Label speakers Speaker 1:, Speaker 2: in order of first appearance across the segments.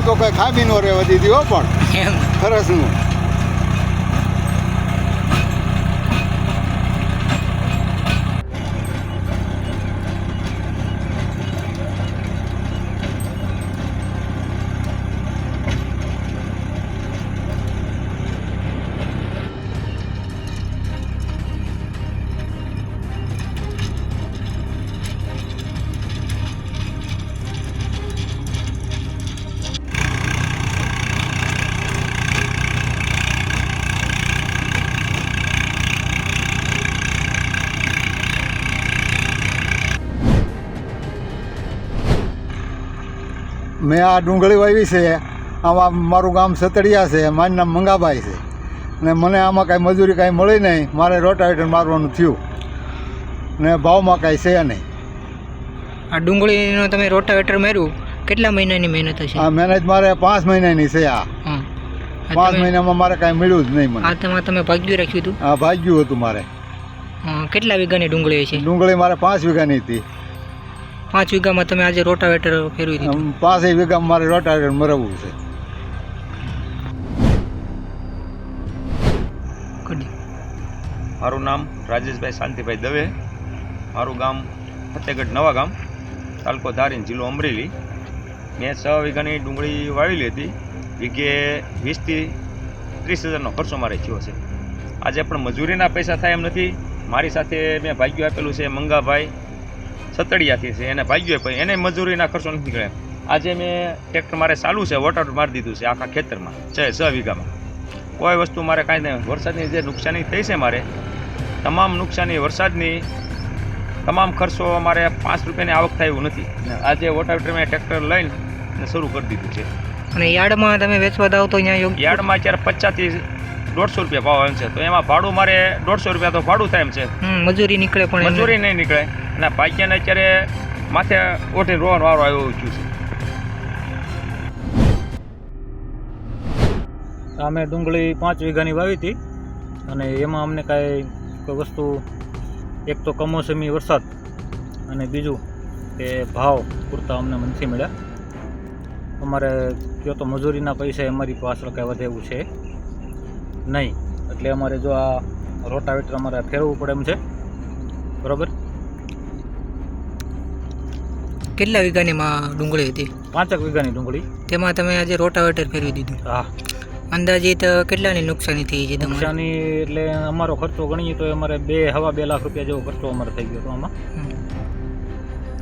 Speaker 1: પણ તો કોઈ ખામી ન રહે વધી હો પણ.
Speaker 2: એમ.
Speaker 1: સરસનું મેં આ ડુંગળી વાવી છે આમાં મારું ગામ સતડિયા છે મારું નામ મંગાભાઈ છે. ને મને આમાં કાંઈ મજૂરી કાંઈ મળી નહીં મારે રોટાવેટર મારવાનું થયું. ને ભાવમાં કાંઈ છે નહીં.
Speaker 2: આ ડુંગળીનો તમે રોટાવેટર માર્યું કેટલા મહિનાની મહેનત હશે?
Speaker 1: આ મહેનત મારે પાંચ મહિનાની છે આ. પાંચ મહિનામાં મારે કાંઈ મળ્યું જ નહીં મને.
Speaker 2: આ તેમાં તમે ભાગ્યું રાખ્યું હતું?
Speaker 1: આ ભાગ્યું હતું મારે.
Speaker 2: કેટલા વીઘાની ડુંગળી છે
Speaker 1: ડુંગળી મારે પાંચ વીઘાની હતી.
Speaker 2: પાંચ વીઘામાં તમે આજે રોટાવેટર ફેરવી દીધું.
Speaker 1: પાંચ વીઘામાં મારે રોટાવેટર મરવવું છે.
Speaker 3: મારું નામ રાજેશભાઈ શાંતિભાઈ દવે. મારું ગામ ફતેગઢ નવા ગામ તાલુકો ધારીન જિલ્લો અમરેલી. મેં છ વીઘાની ડુંગળી વાવેલી હતી. વીઘે વીસથી ત્રીસ હજારનો ખર્ચો મારે થયો છે. આજે પણ મજૂરીના પૈસા થાય એમ નથી. મારી સાથે મેં ભાગ્યું આપેલું છે મંગાભાઈ. સતડિયાથી છે એને ભાગ્યો પછી એને મજૂરીના ખર્ચો નથી નીકળે આજે મેં ટ્રેક્ટર મારે ચાલુ છે વોટર મારી દીધું છે આખા ખેતરમાં છ છ વીઘામાં. કોઈ વસ્તુ મારે કાંઈ નહીં વરસાદની જે નુકસાની થઈ છે મારે તમામ નુકસાની વરસાદની તમામ ખર્ચો અમારે પાંચ રૂપિયાની આવક થાય એવું નથી. આજે વોટાવેટર મેં ટ્રેક્ટર લઈને શરૂ કરી દીધું છે.
Speaker 2: અને યાર્ડમાં તમે વેચવા દાવ તો અહીંયા
Speaker 3: યાર્ડમાં અત્યારે પચાસથી દોઢસો રૂપિયા ભાવ એમ છે. તો એમાં ભાડું મારે દોઢસો રૂપિયા તો ભાડું થાય એમ છે.
Speaker 2: મજૂરી નીકળે પણ
Speaker 3: મજૂરી નહીં નીકળે. અને ભાગ્યાને અત્યારે માથે ઓઠી રોવાનો વારો આવ્યો છે.
Speaker 4: અમે ડુંગળી પાંચ વીઘાની વાવી હતી. અને એમાં અમને કાંઈ કોઈ વસ્તુ એક તો કમોસમી વરસાદ અને બીજું કે ભાવ પૂરતા અમને નથી મળ્યા. અમારે કયો તો મજૂરીના પૈસા અમારી પાછળ કાંઈ વધે એવું છે. નહીં. એટલે અમારે જો આ રોટાવેટર અમારે ફેરવવું પડે એમ છે. બરાબર?
Speaker 2: કેટલા વીઘાની માં ડુંગળી હતી?
Speaker 4: પાંચેક વીઘાની ડુંગળી.
Speaker 2: તેમાં તમે આજે રોટાવેટર ફેરવી દીધું.
Speaker 4: હા.
Speaker 2: અંદાજિત કેટલાની નુકસાની થઈ છે
Speaker 4: નુકસાની એટલે અમારો ખર્ચો ગણીએ તો અમારે બે હવા બે લાખ રૂપિયા જેવો ખર્ચો અમારે થઈ ગયો હતો આમાં.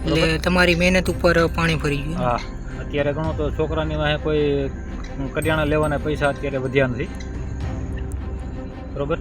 Speaker 2: એટલે તમારી મહેનત ઉપર પાણી ફરી ગયું.
Speaker 4: હા. અત્યારે ઘણો તો છોકરાની વાહે કોઈ કરિયાણા લેવાના પૈસા અત્યારે વધ્યા નથી. બરોબર?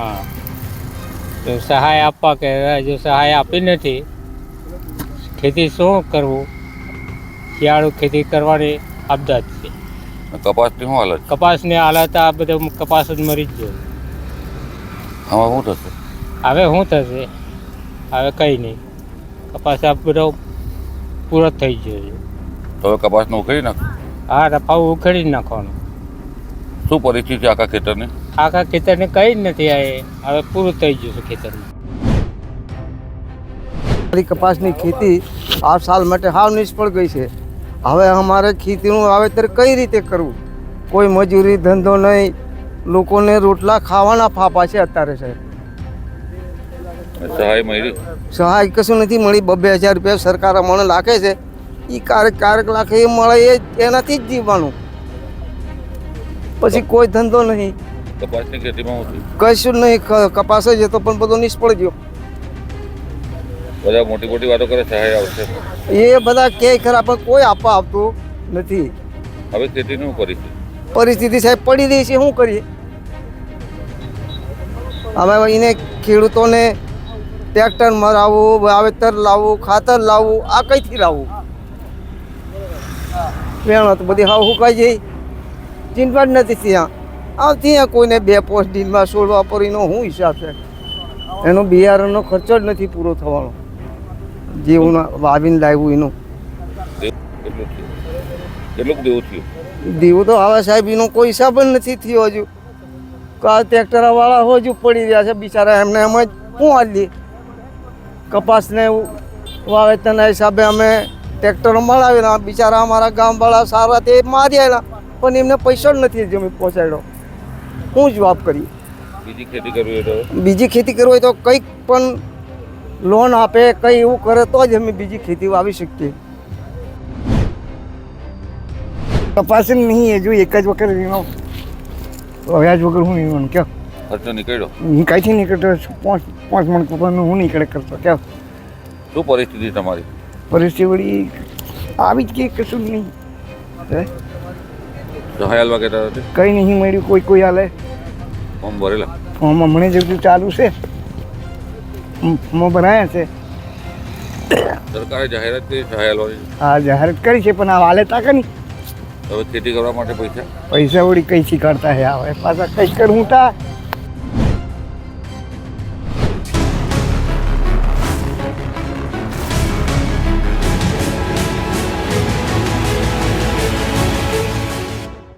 Speaker 5: હા. તો સહાય આપવા કે જો સહાય આપી નથી. ખેતી શું કરવું? શિયાળુ ખેતી કરવાની આપદાત છે.
Speaker 6: કપાસની શું હાલત?
Speaker 5: કપાસની હાલત આ બધું કપાસ જ મરી જ ગયો.
Speaker 6: હવે શું થશે?
Speaker 5: હવે શું થશે? હવે કંઈ નહીં. કપાસ આ બધો પૂરો થઈ ગયો છે.
Speaker 6: તો કપાસનું ઉખેડી નાખ?
Speaker 5: હા રફાવું ઉખેડી જ નાખવાનું.
Speaker 6: શું પરિસ્થિતિ આખા ખેતરની?
Speaker 5: આખા ખેતરને કંઈ જ નથી આ હવે પૂરું થઈ ગયું છે ખેતરમાં.
Speaker 7: મારી કપાસની ખેતી આ સાલ માટે હાવ નિષ્ફળ ગઈ છે. હવે અમારે ખેતીનું વાવેતર કઈ રીતે કરવું? કોઈ મજૂરી ધંધો નહીં. લોકોને રોટલા ખાવાના ફાફા છે અત્યારે સાહેબ.
Speaker 6: સહાય મળી
Speaker 7: સહાય કશું નથી મળી. બબે હજાર રૂપિયા સરકાર અમને લાગે છે. એ ક્યારેક ક્યારેક લાખે એ મળે એ એનાથી જ જીવવાનું. પછી કોઈ ધંધો નહીં.
Speaker 6: કપાસની ખેતીમાં શું
Speaker 7: કશું નહીં કપાસ જ હતો પણ બધો નિષ્ફળ ગયો.
Speaker 6: બધા મોટી મોટી વાતો કરે સહાય આવશે.
Speaker 7: એ બધા કે ખરા પણ કોઈ આપવા આવતું નથી.
Speaker 6: હવે ખેતીનું પરિસ્થિતિ?
Speaker 7: પરિસ્થિતિ સાહેબ પડી રહી છે શું કરીએ? હવે એને ખેડૂતોને ટ્રેક્ટર મરાવવું વાવેતર લાવવું ખાતર લાવવું આ કઈથી લાવવું? વેણો તો બધી હાવ હુકાઈ જઈ ચિંતા જ નથી ત્યાં. આવતી ત્યાં કોઈને બે પોસ્ટ દિનમાં છોડવા પડીનો શું હિસાબ છે. એનો બિયારણનો ખર્ચો જ નથી પૂરો થવાનો. ના- વાવીને લાવ્યું એનું.
Speaker 6: કેટલું દેવું થયું?
Speaker 7: દીવું તો હવે સાહેબ એનો કોઈ હિસાબ જ નથી થયો હજુ. કા ટ્રેક્ટરવાળા હજુ પડી રહ્યા છે બિચારા એમને એમ જ શું હાલી કપાસને વાવેતરના હિસાબે અમે ટ્રેક્ટરો મળાવેલા. બિચારા અમારા ગામવાળા સારા તે મારી આવેલા પણ એમને પૈસા જ નથી જમી પહોંચાડ્યો. શું જવાબ કરીએ?
Speaker 6: બીજી ખેતી કરવી હોય તો?
Speaker 7: બીજી ખેતી કરવી હોય તો કંઈક પણ લોન આપે કંઈ એવું કરે તો જ અમે બીજી ખેતી વાવી શકીએ. કપાસ નહીં એ જો એક જ વખત વીમો વ્યાજ વગર હું વીમો કે
Speaker 6: ખર્ચો નીકળ્યો?
Speaker 7: હું કાંઈથી નીકળતો? પાંચ પાંચ મણ કપાસનું હું નીકળે કરતો કે
Speaker 6: શું પરિસ્થિતિ તમારી?
Speaker 7: પરિસ્થિતિ આવી જ કે કશું નહીં. હે? કંઈ નહીં મળ્યું કોઈ કોઈ હાલે.
Speaker 6: ફોર્મ ભરેલા?
Speaker 7: ફોર્મ હમણાં જ ચાલુ છે. ફોર્મ ભરાયા છે.
Speaker 6: સરકારે જાહેરાત કરી છે
Speaker 7: આ જાહેરાત કરી છે પણ આ હાલે તાકા નહીં?
Speaker 6: હવે ખેતી કરવા માટે પૈસા?
Speaker 7: પૈસા વળી કઈ શીખવાડતા હે? આવે પાછા કઈ કરવું તા.